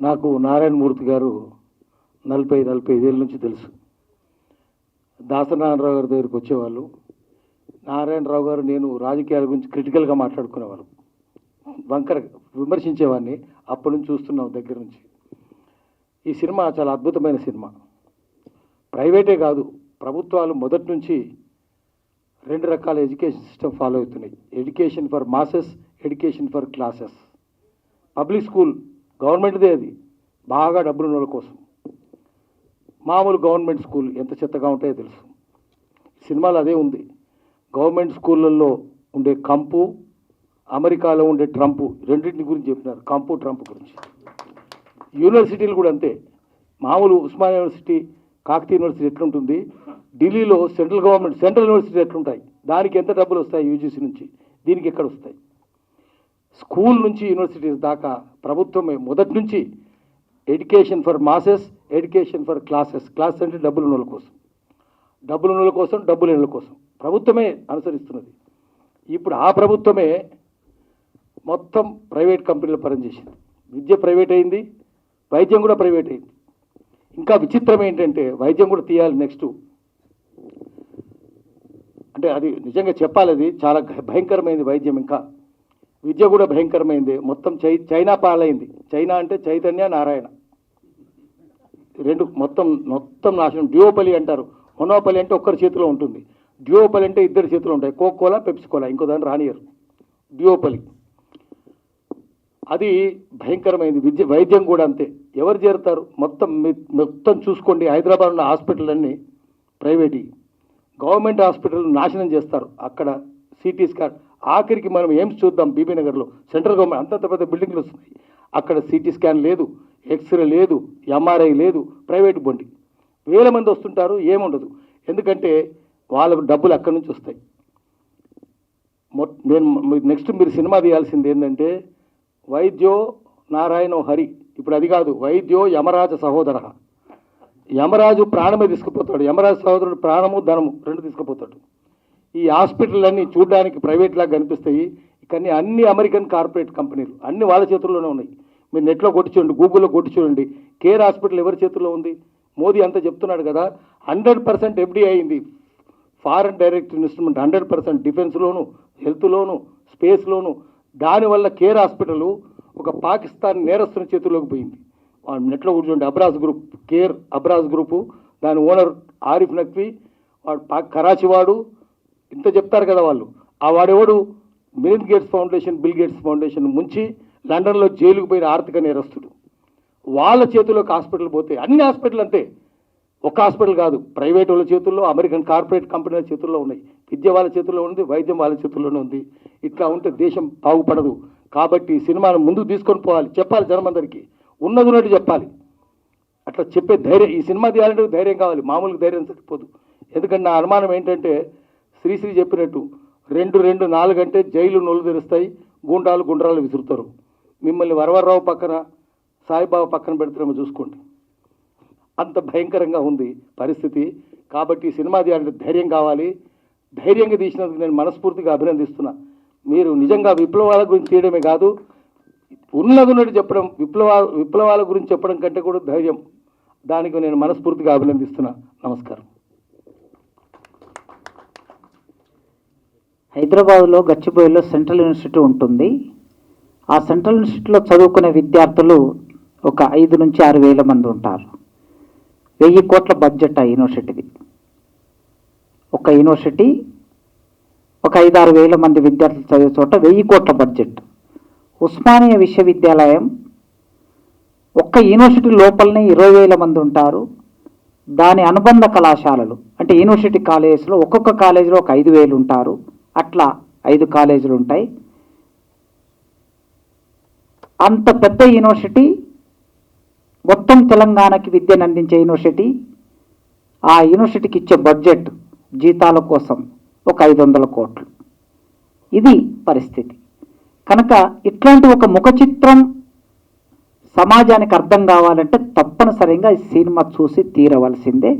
నాకు నారాయణమూర్తి గారు నలభై నలభై ఐదేళ్ళ నుంచి తెలుసు. దాసనారాయణరావు గారి దగ్గరికి వచ్చేవాళ్ళు. నారాయణరావు గారు నేను రాజకీయాల గురించి క్రిటికల్గా మాట్లాడుకునేవాళ్ళు. వంకర విమర్శించేవాడిని అప్పటి నుంచి చూస్తున్నాం దగ్గర నుంచి. ఈ సినిమా చాలా అద్భుతమైన సినిమా. ప్రైవేటే కాదు ప్రభుత్వాలు మొదటి నుంచి రెండు రకాల ఎడ్యుకేషన్ సిస్టమ్ ఫాలో అవుతున్నాయి. Education for masses education for classes. Public school గవర్నమెంట్దే అది. బాగా డబ్బులు వాళ్ళ కోసం. మామూలు గవర్నమెంట్ స్కూల్ ఎంత చెత్తగా ఉంటాయో తెలుసు. సినిమాలో అదే ఉంది. గవర్నమెంట్ స్కూళ్ళల్లో ఉండే కంపు అమెరికాలో ఉండే ట్రంప్ రెండింటిని గురించి చెప్పినారు. కంపు ట్రంప్ గురించి. యూనివర్సిటీలు కూడా అంతే. మామూలు ఉస్మానియా యూనివర్సిటీ కాకతీయ యూనివర్సిటీ ఎట్లుంటుంది? ఢిల్లీలో సెంట్రల్ గవర్నమెంట్ సెంట్రల్ యూనివర్సిటీ ఎట్లుంటాయి? దానికి ఎంత డబ్బులు వస్తాయి యూజీసీ నుంచి? దీనికి ఎక్కడ వస్తాయి? స్కూల్ నుంచి యూనివర్సిటీస్ దాకా ప్రభుత్వమే మొదటి నుంచి education for masses education for classes. Class అంటే డబ్బులు ఉన్నోళ్ళ కోసం. డబ్బులు ఉన్నోళ్ళ కోసం డబ్బులు ఇళ్ళ కోసం. ప్రభుత్వమే అనుసరిస్తున్నది. ఇప్పుడు ఆ ప్రభుత్వమే మొత్తం ప్రైవేట్ కంపెనీలు పనిచేసింది విద్య ప్రైవేట్ అయింది వైద్యం కూడా ప్రైవేట్ అయింది. ఇంకా విచిత్రం ఏంటంటే వైద్యం కూడా తీయాలి నెక్స్ట్. అంటే అది నిజంగా చెప్పాలి అది చాలా భయంకరమైనది వైద్యం ఇంకా. విద్య కూడా భయంకరమైంది. మొత్తం చై చైనా పాలైంది. చైనా అంటే చైతన్య నారాయణ. రెండు మొత్తం మొత్తం నాశనం. డ్యూపలి అంటారు. మొనోపలి అంటే ఒక్కరి చేతిలో ఉంటుంది. డ్యూపలి అంటే ఇద్దరి చేతిలో ఉంటాయి. కోకోలా పెప్సికోలా ఇంకో దాన్ని రానియరు. డ్యూపలి అది భయంకరమైంది. విద్య వైద్యం కూడా అంతే. ఎవరు చేరుతారు? మొత్తం మొత్తం చూసుకోండి. హైదరాబాద్ ఉన్న హాస్పిటల్ అన్నీ ప్రైవేట్ గవర్నమెంట్ హాస్పిటల్ నాశనం చేస్తారు. అక్కడ సిటీ స్కాన్ ఆఖరికి మనం ఎయిమ్స్ చూద్దాం బీబీ నగర్లో? సెంట్రల్ గవర్నమెంట్ అంతంత పెద్ద బిల్డింగ్లు వస్తున్నాయి. అక్కడ సిటీ స్కాన్ లేదు ఎక్స్రే లేదు ఎంఆర్ఐ లేదు ప్రైవేట్ బండి వేల మంది వస్తుంటారు ఏముండదు. ఎందుకంటే వాళ్ళకు డబ్బులు అక్కడి నుంచి వస్తాయి. మొ- నేను నెక్స్ట్ మీరు సినిమా తీయాల్సింది ఏంటంటే వైద్యో నారాయణో హరి. ఇప్పుడు అది కాదు వైద్యో యమరాజ సహోదర. యమరాజు ప్రాణమే తీసుకుపోతాడు. యమరాజు సహోదరుడు ప్రాణము ధనము రెండు తీసుకుపోతాడు. ఈ హాస్పిటల్ అన్నీ చూడడానికి ప్రైవేట్ లాగా కనిపిస్తాయి. కానీ అన్ని అమెరికన్ కార్పొరేట్ కంపెనీలు అన్ని వాళ్ళ చేతుల్లోనే ఉన్నాయి. మీరు నెట్లో కొట్టి చూడండి గూగుల్లో కొట్టి చూడండి కేర్ హాస్పిటల్ ఎవరి చేతుల్లో ఉంది? మోదీ అంతా చెప్తున్నాడు కదా హండ్రెడ్ పర్సెంట్ ఎఫ్డీ అయింది. Foreign direct investment hundred percent డిఫెన్స్లోను హెల్త్లోను స్పేస్లోను. దానివల్ల కేర్ హాస్పిటల్ ఒక పాకిస్తాన్ నేరస్తుని చేతుల్లోకి పోయింది. వాడు నెట్లో కూర్చోండి Abraaj group care Abraaj group దాని ఓనర్ ఆరిఫ్ నక్వీ వాడు పా కరాచీ వాడు ఇంత చెప్తారు కదా వాళ్ళు. ఆ వాడెవడు? Melinda Gates foundation Bill Gates foundation ముంచి లండన్లో జైలుకు పోయిన ఆర్థిక నేరస్తుడు. వాళ్ళ చేతిలోకి హాస్పిటల్ పోతే అన్ని హాస్పిటల్ అంతే. ఒక హాస్పిటల్ కాదు ప్రైవేట్ వాళ్ళ చేతుల్లో అమెరికన్ కార్పొరేట్ కంపెనీల చేతుల్లో ఉన్నాయి. విద్య వాళ్ళ చేతుల్లో ఉంది వైద్యం వాళ్ళ చేతుల్లోనే ఉంది. ఇట్లా ఉంటే దేశం బాగుపడదు. కాబట్టి ఈ సినిమాను ముందుకు తీసుకొని పోవాలి. చెప్పాలి జనమందరికీ. ఉన్నది ఉన్నట్టు చెప్పాలి. అట్లా చెప్పే ధైర్యం ఈ సినిమా తీయాలంటే ధైర్యం కావాలి. మామూలుగా ధైర్యం సరిపోదు. ఎందుకంటే నా అనుమానం ఏంటంటే శ్రీశ్రీ చెప్పినట్టు రెండు రెండు నాలుగంటే జైలు నొలు తెరుస్తాయి గుండాలు గుండ్రాలు విసురుతారు. మిమ్మల్ని వరవరరావు పక్కన సాయిబాబా పక్కన పెడతారేమో చూసుకోండి. అంత భయంకరంగా ఉంది పరిస్థితి. కాబట్టి సినిమా తీయాలంటే ధైర్యం కావాలి. ధైర్యంగా తీసినందుకు నేను మనస్ఫూర్తిగా అభినందిస్తున్నా. మీరు నిజంగా విప్లవాల గురించి తీయడమే కాదు ఉన్నది ఉన్నట్టు చెప్పడం విప్లవ విప్లవాల గురించి చెప్పడం కంటే కూడా ధైర్యం. దానికి నేను మనస్ఫూర్తిగా అభినందిస్తున్నా. నమస్కారం. హైదరాబాద్లో గచ్చిబౌలిలో సెంట్రల్ యూనివర్సిటీ ఉంటుంది. ఆ సెంట్రల్ యూనివర్సిటీలో చదువుకునే విద్యార్థులు ఒక ఐదు నుంచి ఆరు వేల మంది ఉంటారు. వెయ్యి కోట్ల బడ్జెట్ ఆ యూనివర్సిటీది. ఒక యూనివర్సిటీ ఒక ఐదు ఆరు వేల మంది విద్యార్థులు చదివే చోట వెయ్యి కోట్ల బడ్జెట్. ఉస్మానియా విశ్వవిద్యాలయం ఒక్క యూనివర్సిటీ లోపలనే ఇరవై వేల మంది ఉంటారు. దాని అనుబంధ కళాశాలలు అంటే యూనివర్సిటీ కాలేజెస్లో ఒక్కొక్క కాలేజీలో ఒక ఐదు వేలు ఉంటారు. అట్లా ఐదు కాలేజీలు ఉంటాయి. అంత పెద్ద యూనివర్సిటీ మొత్తం తెలంగాణకి విద్యను అందించే యూనివర్సిటీ ఆ యూనివర్సిటీకి ఇచ్చే బడ్జెట్ జీతాల కోసం ఒక ఐదు వందల కోట్లు. ఇది పరిస్థితి. కనుక ఇట్లాంటి ఒక ముఖ చిత్రం సమాజానికి అర్థం కావాలంటే తప్పనిసరిగా ఈ సినిమా చూసి తీరవలసిందే.